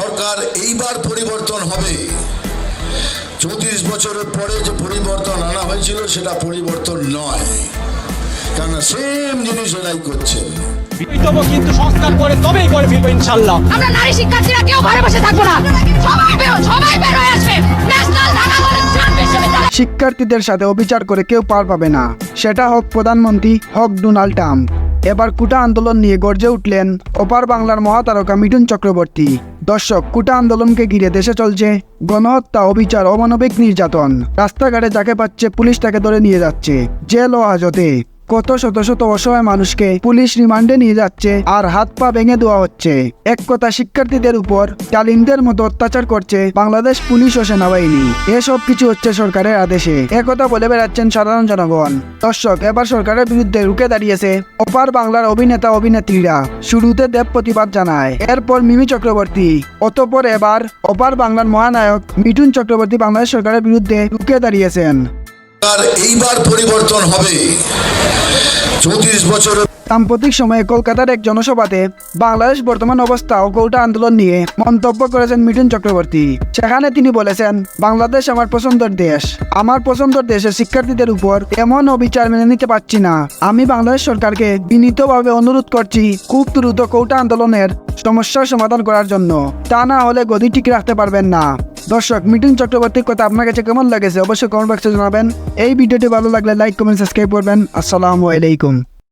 সরকার এইবার পরিবর্তন হবে। চৌত্রিশ বছরের পরে যে পরিবর্তন আনা হয়েছিল সেটা পরিবর্তন নয়। কেন সেম জিনিস এরাই করছেন কিন্তু সংস্কার করে তবেই করে ফিরবো ইনশাল্লাহ আমরা নারী শিক্ষার্থীরা কেউ ঘরে বসে থাকব না। সবাই বেরো সবাই বের আসবে। ন্যাশনাল শিক্ষার্থীদের সাথে অবিচার করে কেউ পার পাবে না। সেটা হোক প্রধানমন্ত্রী হোক ডোনাল্ড ট্রাম্প। এবার কুটা আন্দোলন নিয়ে গর্জে উঠলেন ওপার বাংলার মহাতারকা মিঠুন চক্রবর্তী। দর্শক, কুটা আন্দোলনকে ঘিরে দেশে চলছে গণহত্যা, অবিচার, অমানবিক নির্যাতন। রাস্তাঘাটে যাকে পাচ্ছে পুলিশ তাকে ধরে নিয়ে যাচ্ছে। জেল ও হাজতে। কত শত শত অসহায় মানুষকে পুলিশ রিমান্ডে নিয়ে যাচ্ছে আর হাত পা ভেঙে দেওয়া হচ্ছে। এক কথা, শিক্ষার্থীদের উপর ডালিমদের মতো অত্যাচার করছে বাংলাদেশ পুলিশ ও সেনাবাহিনী। এসব কিছু হচ্ছে সরকারের আদেশে। একথা বলে বেড়াচ্ছেন সাধারণ জনগণ। দর্শক, এবার সরকারের বিরুদ্ধে রুখে দাঁড়িয়েছে অপার বাংলার অভিনেতা, অভিনেত্রীরা। শুরুতে দেব প্রতিবাদ জানায়। এরপর মিমি চক্রবর্তী। অতপর এবার অপার বাংলার মহানায়ক মিঠুন চক্রবর্তী বাংলাদেশ সরকারের বিরুদ্ধে রুখে দাঁড়িয়েছেন। পরিবর্তন হবে। চৌত্রিশ বছরের সাম্প্রতিক সময়ে কলকাতার এক জনসভাতে বাংলাদেশ বর্তমান অবস্থা ও কৌটা আন্দোলন নিয়ে মন্তব্য করেছেন মিঠুন চক্রবর্তী। সেখানে তিনি বলেছেন, বাংলাদেশ আমার পছন্দের দেশ। আমার পছন্দের দেশের শিক্ষার্থীদের উপর এমন অবিচার মেনে নিতে পারছি না। আমি বাংলাদেশ সরকারকে বিনীতভাবে অনুরোধ করছি খুব দ্রুত কৌটা আন্দোলনের সমস্যার সমাধান করার জন্য। তা না হলে গদি ঠিক রাখতে পারবেন না। দর্শক, মিঠুন চক্রবর্তীর কথা আপনার কাছে কেমন লাগেছে? অবশ্যই কমেন্ট বক্সে জানাবেন। এই ভিডিওটি ভালো লাগলে লাইক কমেন্ট সাবস্ক্রাইব করবেন। আসসালামু আলাইকুম।